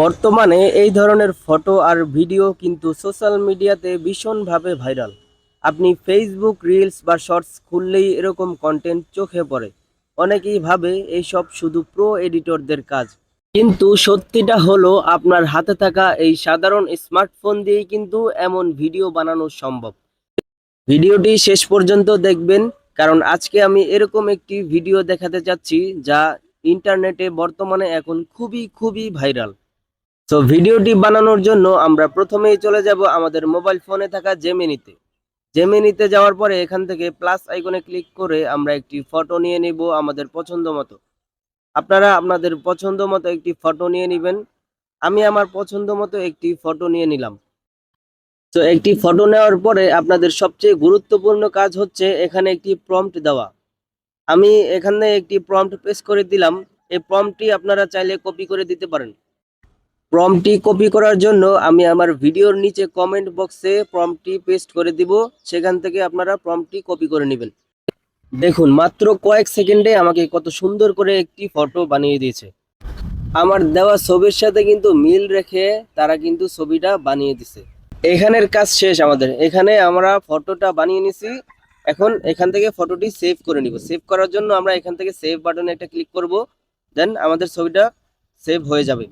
বর্তমানে এই ধরনের ফটো আর ভিডিও কিন্তু সোশ্যাল মিডিয়াতে ভীষণভাবে ভাইরাল। আপনি ফেসবুক রিলস বা শর্টস খুললেই এরকম কন্টেন্ট চোখে পড়ে। অনেকেই ভাবে এইসব শুধু প্রো এডিটরদের কাজ। কিন্তু সত্যিটা হলো আপনার হাতে থাকা এই সাধারণ স্মার্টফোন দিয়েই কিন্তু এমন ভিডিও বানানো সম্ভব। ভিডিওটি শেষ পর্যন্ত দেখবেন, কারণ আজকে আমি এরকম একটি ভিডিও দেখাতে চাচ্ছি যা ইন্টারনেটে বর্তমানে এখন খুবই খুবই ভাইরাল। তো ভিডিওটি বানানোর জন্য আমরা প্রথমেই চলে যাব আমাদের মোবাইল ফোনে থাকা জেমিনিতে জেমিনিতে যাওয়ার পরে এখান থেকে প্লাস আইকনে ক্লিক করে আমরা একটি ফটো নিয়ে নিব আমাদের পছন্দ মতো। আপনারা আপনাদের পছন্দ মতো একটি ফটো নিয়ে নেবেন। আমি আমার পছন্দ মতো একটি ফটো নিয়ে নিলাম। তো একটি ফটো নেওয়ার পরে আপনাদের সবচেয়ে গুরুত্বপূর্ণ কাজ হচ্ছে এখানে একটি প্রম্পট দেওয়া। আমি এখানে একটি প্রম্পট পেস্ট করে দিলাম। এই প্রম্পটটি আপনারা চাইলে কপি করে দিতে পারেন। প্রম্পটটি কপি করার জন্য আমি আমার ভিডিওর নিচে কমেন্ট বক্সে প্রম্পটটি পেস্ট করে দিব। সেখান থেকে আপনারা প্রম্পটটি কপি করে নেবেন। দেখুন, মাত্র কয়েক সেকেন্ডে আমাকে কত সুন্দর করে একটি ফটো বানিয়ে দিয়েছে। আমার দেওয়া ছবির সাথে কিন্তু মিল রেখে তারা কিন্তু ছবিটা বানিয়ে দিছে। এখানের কাজ শেষ আমাদের। এখানে আমরা ফটোটা বানিয়ে নিছি। এখন এখান থেকে ফটোটি সেভ করে নিব। সেভ করার জন্য আমরা এখান থেকে সেভ বাটনে একটা ক্লিক করব। দেন আমাদের ছবিটা সেভ হয়ে যাবে।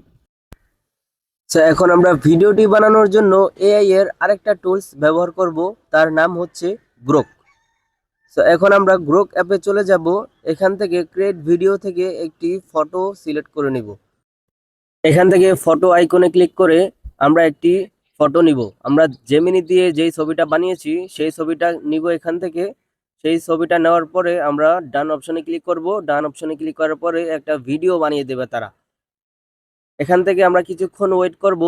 তো এখন আমরা ভিডিওটি বানানোর জন্য এআই এর আরেকটা টুলস ব্যবহার করব। তার নাম হচ্ছে গ্রোক সো এখন আমরা গ্রোক অ্যাপে চলে যাব। এখান থেকে ক্রিয়েট ভিডিও থেকে একটি ফটো সিলেক্ট করে নিব। এখান থেকে ফটো আইকনে ক্লিক করে আমরা একটি ফটো নিব। আমরা জেমিনি দিয়ে যেই ছবিটা বানিয়েছি, সেই ছবিটা নিব এখান থেকে। সেই ছবিটা নেওয়ার পরে আমরা ডান অপশনে ক্লিক করব। ডান অপশনে ক্লিক করার পরে একটা ভিডিও বানিয়ে দেবে তারা। এখান থেকে আমরা কিছুক্ষণ ওয়েট করব।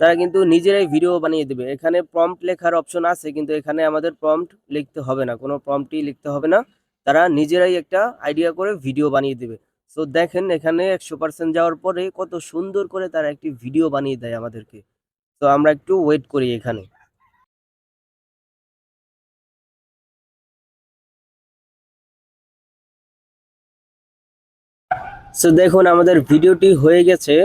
তারা কিন্তু নিজেরাই ভিডিও বানিয়ে দেবে। এখানে প্রম্পট লেখার অপশন আছে, কিন্তু এখানে আমাদের প্রম্পট লিখতে হবে না। কোনো প্রম্পটই লিখতে হবে না। তারা নিজেরাই একটা আইডিয়া করে ভিডিও বানিয়ে দেবে। সো দেখেন এখানে একশো পার্সেন্ট যাওয়ার পরে কত সুন্দর করে তারা একটি ভিডিও বানিয়ে দেয় আমাদেরকে। তো আমরা একটু ওয়েট করি এখানে। সো দেখুন, আমাদের ভিডিওটি হয়ে গেছে।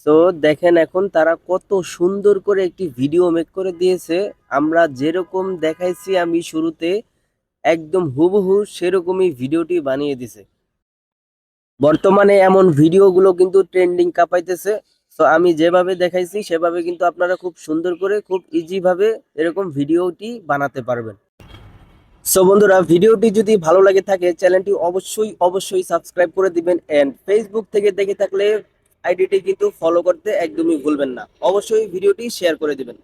সো দেখেন এখন তারা কত সুন্দর করে একটি ভিডিও মেক করে দিয়েছে। আমরা যেরকম দেখাইছি আমি শুরুতে, একদম হুবহু সেরকমই ভিডিওটি বানিয়ে দিছে। বর্তমানে এমন ভিডিওগুলো কিন্তু ট্রেন্ডিং কাঁপাইতেছে। তো আমি যেভাবে দেখাইছি, সেভাবে কিন্তু আপনারা খুব সুন্দর করে, খুব ইজি ভাবে এরকম ভিডিওটি বানাতে পারবেন। সো বন্ধুরা, ভিডিওটি যদি ভালো লাগে থাকে চ্যানেলটি অবশ্যই অবশ্যই সাবস্ক্রাইব করে দিবেন অ্যান্ড ফেসবুক থেকে দেখে থাকলে আইডিটি কিন্তু ফলো করতে একদমই ভুলবেন না। অবশ্যই ভিডিওটি শেয়ার করে দিবেন।